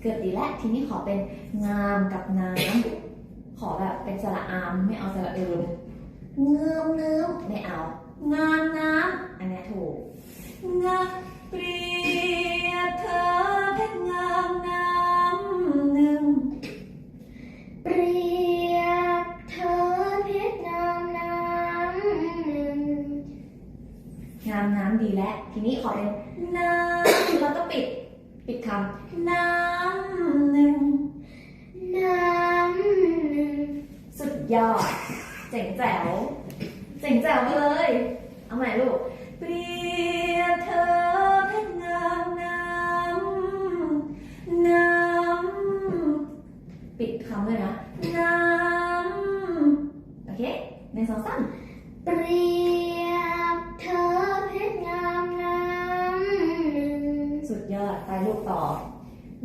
เกือบดีแล้วทีนี้ขอเป็นงามกับน้ำ ขอแบบเป็นสระอามไม่เอาสระเอิมเงื่อมเนื้อไม่เอา งามน้ำอันนี้ถูกงามเปรีย แล้วทีนี้ขอเป็นน้ำแล้วก็ปิดปิดคำน้ำหนึ่งน้ำหนึ่งสุดยอด เจ๋งแจ๋ว เจ๋งแจ๋วมาเลย เอาใหม่ลูกเปรียบเธอ สุดยอดไปลูกต่อ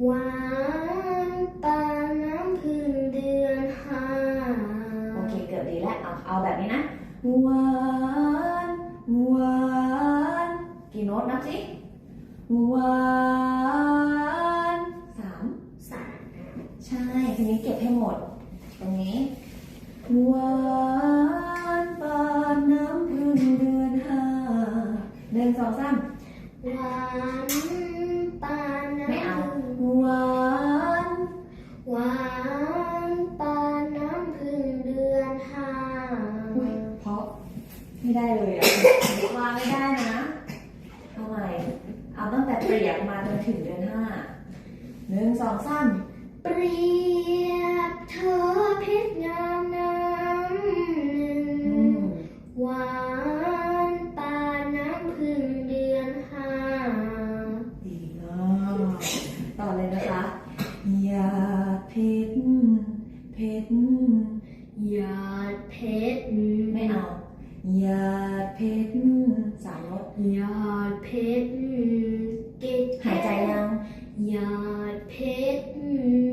หวานปานน้ำพึ่งเดือนห้าโอเคเกือบดีแล้วเอาเอาแบบนี้นะ หวานหวานกี่โน้ตนับสิ หวานสามสามใช่ทีนี้เก็บให้หมด ตรงนี้ หวานปานน้ำพึ่งเดือนห้าหนึ่งสองสามหวาน ปานน้ำไม่เอาพึ่งหวานหวานปานน้ำพึ่งเดือนห้าอุ๊ยเพราะไม่ได้เลยอะว่าไม่ได้นะเอาใหม่เอาตั้งแต่เปรียบมาจนถึงเดือนห้าหนึ่งสองสามเปรียบเธอเพช เพชรไม่เอาหยาดเพชรสามรสหยาดเพชรเกตหายใจยังหยาดเพชร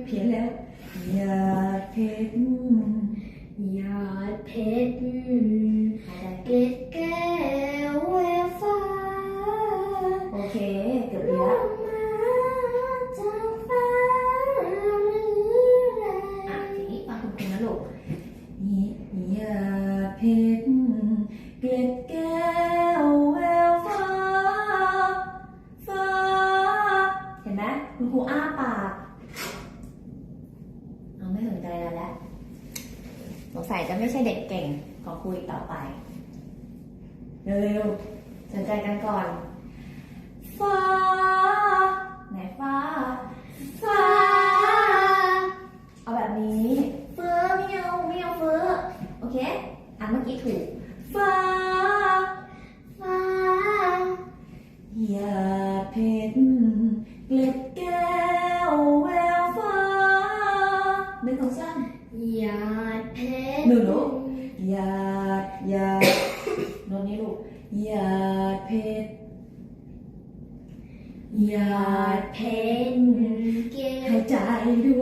เพี้ยนแล้วหยาดเพชร จะไม่ใช่เด็กเก่งของครูอีกต่อไป เร็วๆสนใจกันก่อน ฟ้า ไหนฟ้า ฟ้า เอาแบบนี้ เฟอไม่เอาไม่เอาเฟอโอเค อะเมื่อกี้ถูก ฟ้า ฟ้าหยาเพชรเกล็ด หยาดเพชรหนูหนูหยาดหยาดโน้นนี้ลูกหยาดเพชรหยาดเพชรเกหายใจด้วย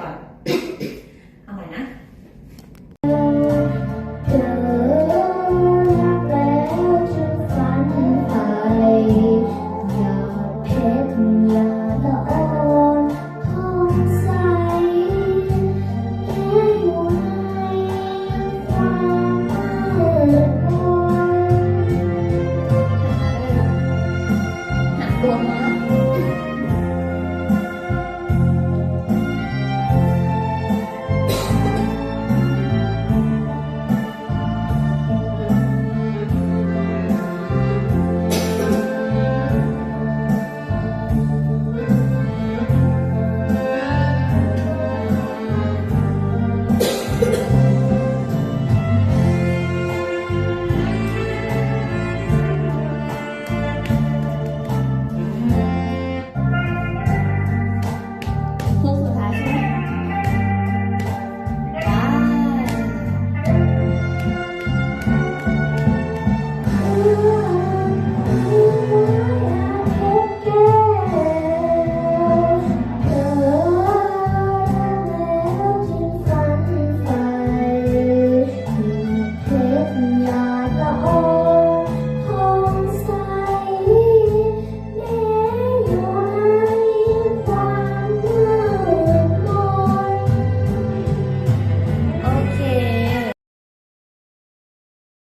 ก่อน เอาใหม่นะเธ